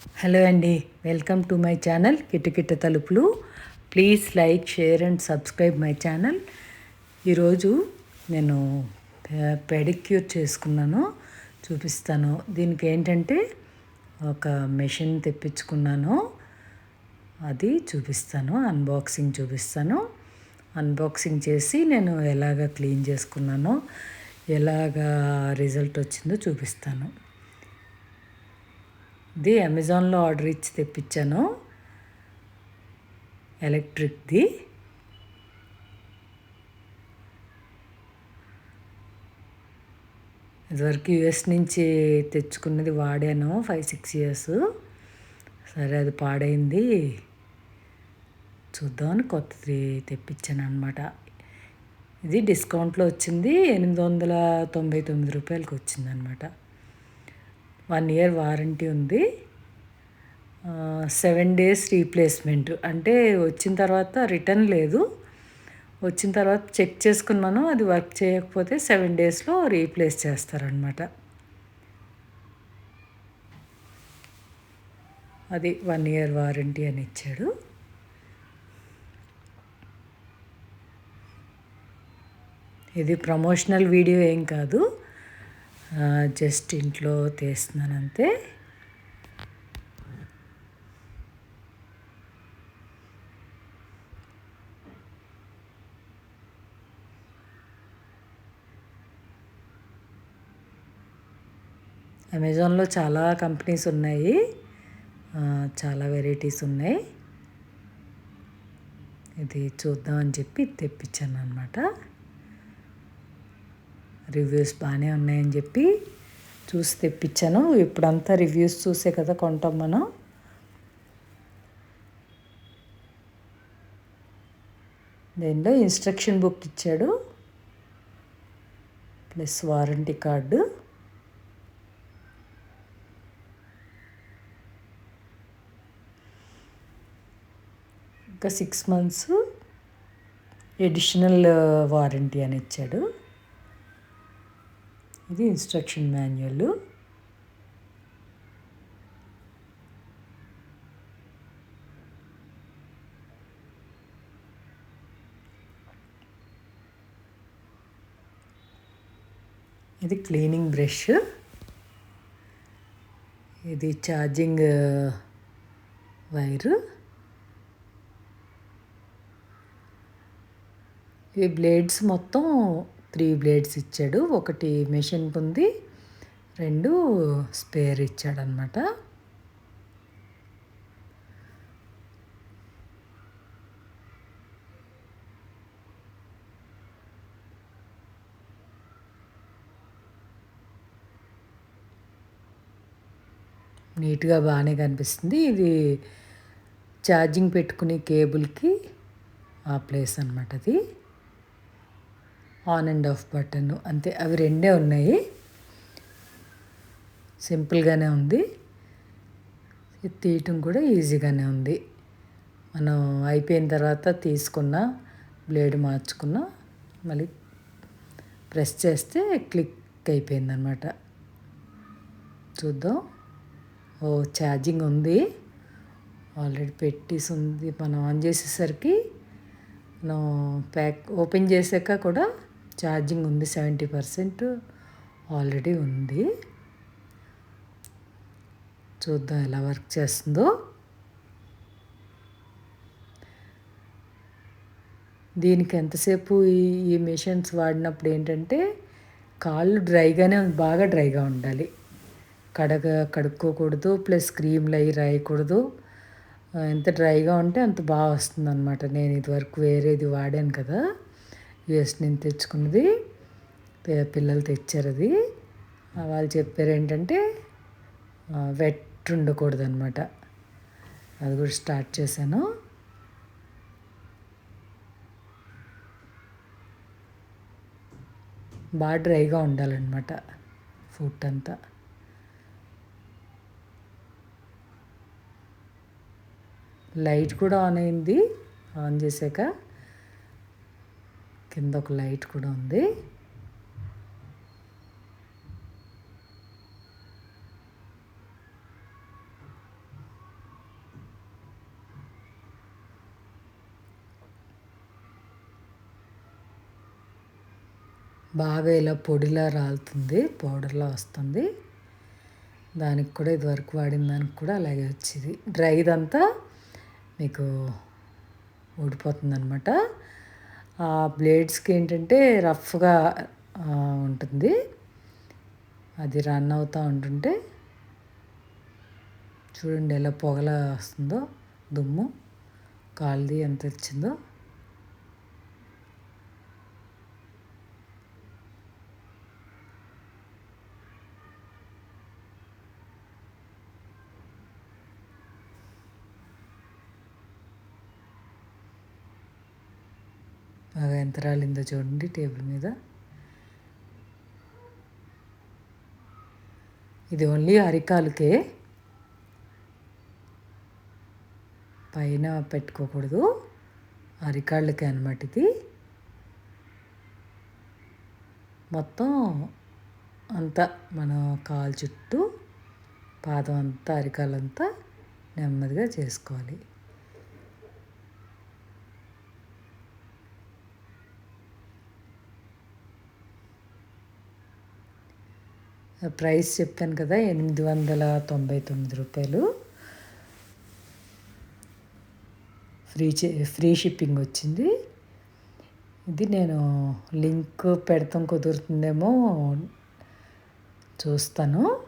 Hello అండి welcome to my channel కిటకిట తలుపులు. Please like share and subscribe my channel. ఈరోజు నేను పెడిక్యూర్ చేసుకున్నాను చూపిస్తాను. దీనికి ఏంటంటే ఒక మెషిన్ తెప్పించుకున్నాను. అది చూపిస్తాను అన్బాక్సింగ్ చూపిస్తాను. అన్బాక్సింగ్ చేసి నేను ఎలాగ క్లీన్ చేసుకున్నానో ఎలాగా రిజల్ట్ వచ్చిందో చూపిస్తాను. ఇది అమెజాన్లో ఆర్డర్ ఇచ్చి తెప్పించాను. ఎలక్ట్రిక్ది ఇదివరకు యుఎస్ నుంచి తెచ్చుకున్నది వాడాను ఫైవ్ సిక్స్ ఇయర్స్. సరే అది పాడైంది. చూద్దామని కొత్తది తెప్పించాను అనమాట ఇది డిస్కౌంట్లో వచ్చింది ఎనిమిది వందల తొంభై తొమ్మిది రూపాయలకి వచ్చిందనమాట వన్ ఇయర్ వారంటీ ఉంది. Seven days replacement. అంటే వచ్చిన తర్వాత రిటర్న్ లేదు. వచ్చిన తర్వాత చెక్ చేసుకున్నాను అది వర్క్ చేయకపోతే సెవెన్ డేస్లో రీప్లేస్ చేస్తారనమాట అది వన్ ఇయర్ వారంటీ అని ఇచ్చాడు. ఇది ప్రమోషనల్ వీడియో ఏం కాదు. జస్ట్ ఇంట్లో తీస్తున్నాను అంతే అమెజాన్లో చాలా కంపెనీస్ ఉన్నాయి. చాలా వెరైటీస్ ఉన్నాయి. ఇది చూద్దామని చెప్పి తెప్పించాను అనమాట రివ్యూస్ బాగానే ఉన్నాయని చెప్పి చూసి తెప్పించాను. ఇప్పుడంతా రివ్యూస్ చూసే కదా కొంటాం మనం. దీనిలో ఇన్స్ట్రక్షన్ బుక్ ఇచ్చాడు. Plus warranty card. ఇంకా సిక్స్ మంత్స్ ఎడిషనల్ వారంటీ అని ఇచ్చాడు. ఇది ఇన్స్ట్రక్షన్ మాన్యువల్ ఇది క్లీనింగ్ బ్రష్ ఇది ఛార్జింగ్ వైరు ఈ బ్లేడ్స్ మొత్తం త్రీ బ్లేడ్స్ ఇచ్చాడు. ఒకటి మెషిన్ ఉంది. రెండు స్పేర్ ఇచ్చాడనమాట నీట్గా బాగానే కనిపిస్తుంది. ఇది ఛార్జింగ్ పెట్టుకునే కేబుల్కి ఆ ప్లేస్ అనమాట అది. On and off button. అంతే అవి రెండే ఉన్నాయి. సింపుల్గానే ఉంది. తీయటం కూడా ఈజీగానే ఉంది. మనం అయిపోయిన తర్వాత తీసుకున్న బ్లేడ్ మార్చుకున్న మళ్ళీ ప్రెస్ చేస్తే క్లిక్ అయిపోయిందనమాట. చూద్దాం. ఓ ఛార్జింగ్ ఉంది. ఆల్రెడీ పెట్టేసి ఉంది. మనం ఆన్ చేసేసరికి మనం ప్యాక్ ఓపెన్ చేసాక కూడా ఛార్జింగ్ ఉంది సెవెంటీ పర్సెంట్ ఆల్రెడీ ఉంది. చూద్దాం ఎలా వర్క్ చేస్తుందో. దీనికి ఎంతసేపు ఈ ఈ మిషన్స్ వాడినప్పుడు ఏంటంటే కాళ్ళు డ్రైగానే బాగా డ్రైగా ఉండాలి. కడగ కడుక్కోకూడదు ప్లస్ క్రీమ్లు అవి రాయకూడదు. ఎంత డ్రైగా ఉంటే అంత బాగా వస్తుంది అనమాట నేను ఇదివరకు వేరేది వాడాను కదా. యుఎస్ నుంచి తెచ్చుకున్నది పిల్లలు తెచ్చారు అది. వాళ్ళు చెప్పారు ఏంటంటే వెట్ ఉండకూడదు అనమాట అది కూడా స్టార్ట్ చేశాను. బాగా డ్రైగా ఉండాలన్నమాట ఫుడ్ అంతా. లైట్ కూడా ఆన్ అయింది ఆన్ చేశాక కింద ఒక లైట్ కూడా ఉంది. బాగా ఇలా పొడిలా రాలుతుంది పౌడర్లా వస్తుంది. దానికి కూడా ఇదివరకు వాడిన దానికి కూడా అలాగే వచ్చేది. డ్రైదంతా మీకు ఊడిపోతుంది అనమాట బ్లేడ్స్కి ఏంటంటే రఫ్గా ఉంటుంది. అది రన్ అవుతూ ఉంటుంటే చూడండి ఎలా పొగల వస్తుందో దుమ్ము కాలుది ఎంత వచ్చిందో. బాగా ఎంత రాలిందో చూడండి టేబుల్ మీద. ఇది ఓన్లీ అరికాలుకే. పైన పెట్టుకోకూడదు. అరికాళ్ళకే అనమాట ఇది. మొత్తం అంతా మన కాలు చుట్టూ పాదం అంతా అరికాలంతా నెమ్మదిగా చేసుకోవాలి. ప్రైస్ చెప్పాను కదా ఎనిమిది వందల తొంభై తొమ్మిది రూపాయలు. ఫ్రీ ఫ్రీ షిప్పింగ్ వచ్చింది. ఇది నేను లింక్ పెడతాం కుదురుతుందేమో చూస్తాను.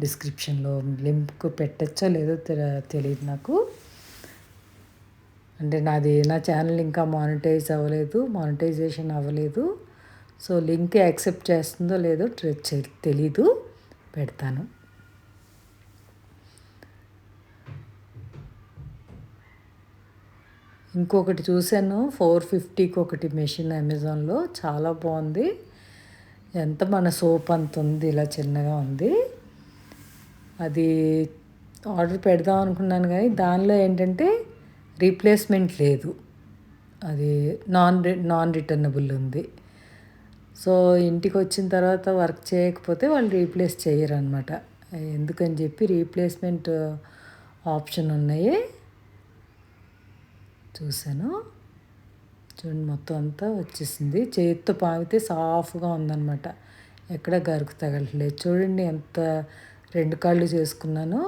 డిస్క్రిప్షన్లో లింక్ పెట్టచ్చో లేదో తెలియదు నాకు. అంటే నాది నా ఛానల్ ఇంకా మానిటైజ్ అవ్వలేదు మానిటైజేషన్ అవ్వలేదు. సో లింక్ యాక్సెప్ట్ చేస్తుందో లేదో తెలీదు. పెడతాను. ఇంకొకటి చూశాను. ఫోర్ ఫిఫ్టీకి ఒకటి మెషిన్ అమెజాన్లో. చాలా బాగుంది. ఎంత మన సోప్ అంత ఉంది ఇలా చిన్నగా ఉంది. అది ఆర్డర్ పెడదాం అనుకున్నాను కానీ దానిలో ఏంటంటే రీప్లేస్మెంట్ లేదు. అది నాన్ నాన్ రిటర్నబుల్ ఉంది. సో ఇంటికి వచ్చిన తర్వాత వర్క్ చేయకపోతే వాళ్ళు రీప్లేస్ చేయరనమాట ఎందుకని చెప్పి రీప్లేస్మెంట్ uh, ఆప్షన్ ఉన్నాయి. చూశాను. చూడండి మొత్తం అంతా వచ్చేసింది. చేతితో పామితే సాఫ్గా ఉందన్నమాట. ఎక్కడ గరుకు తగలట్లేదు. చూడండి ఎంత రెండు కాళ్ళు చేసుకున్నాను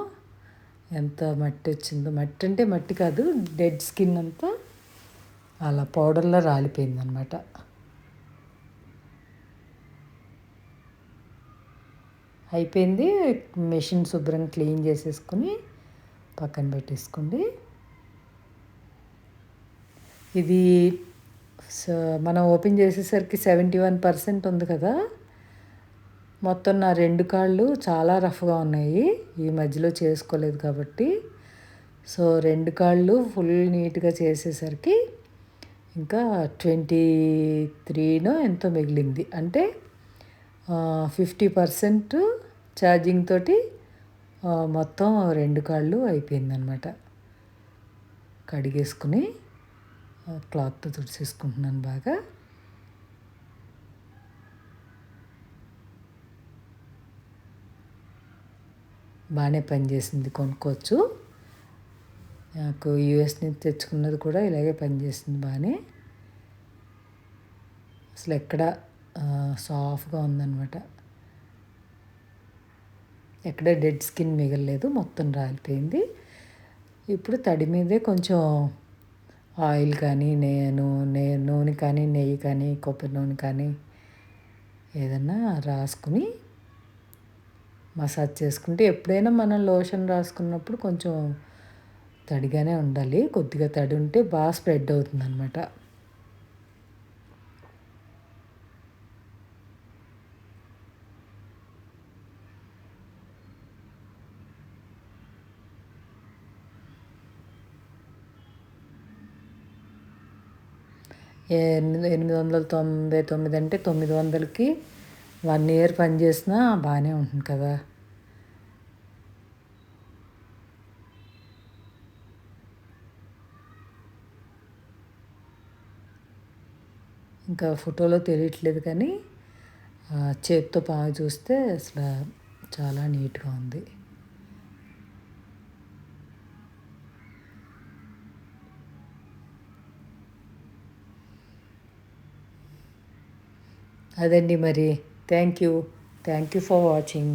ఎంత మట్టి వచ్చిందో. మట్టి అంటే మట్టి కాదు డెడ్ స్కిన్ అంతా అలా పౌడర్లో రాలిపోయిందనమాట అయిపోయింది. మెషిన్ శుభ్రం క్లీన్ చేసేసుకుని పక్కన పెట్టేసుకోండి. ఇది మనం ఓపెన్ చేసేసరికి సెవెంటీ వన్ పర్సెంట్ ఉంది కదా. మొత్తం నా రెండు కాళ్ళు చాలా రఫ్గా ఉన్నాయి. ఈ మధ్యలో చేసుకోలేదు కాబట్టి. సో రెండు కాళ్ళు ఫుల్ నీట్గా చేసేసరికి ఇంకా ట్వంటీ త్రీనో ఎంతో మిగిలింది. అంటే ఫిఫ్టీ పర్సెంట్ ఛార్జింగ్ తోటి మొత్తం రెండు కాళ్ళు అయిపోయిందనమాట కడిగేసుకుని క్లాత్తో తుడిచేసుకుంటున్నాను బాగా. బాగానే పనిచేసింది కొనుక్కోవచ్చు. నాకు యూఎస్ నుంచి తెచ్చుకున్నది కూడా ఇలాగే పనిచేసింది బాగానే. అసలు ఎక్కడ సాఫ్ట్గా ఉందన్నమాట. ఎక్కడ డెడ్ స్కిన్ మిగలలేదు మొత్తం రాలిపోయింది. ఇప్పుడు తడి మీదే కొంచెం ఆయిల్ కానీ నేను నే నూనె కానీ నెయ్యి కానీ కొబ్బరి నూనె కానీ ఏదన్నా రాసుకుని మసాజ్ చేసుకుంటే ఎప్పుడైనా మనం లోషన్ రాసుకున్నప్పుడు కొంచెం తడిగానే ఉండాలి. కొద్దిగా తడి ఉంటే బాగా స్ప్రెడ్ అవుతుంది అనమాట ఎనిమిది ఎనిమిది వందల తొంభై తొమ్మిది అంటే తొమ్మిది వందలకి వన్ ఇయర్ పనిచేసినా బాగానే ఉంటుంది కదా. ఇంకా ఫోటోలో తెలియట్లేదు కానీ చేతితో బాగా చూస్తే అసలు చాలా నీట్గా ఉంది. అదండి మరి. Thank you thank you for watching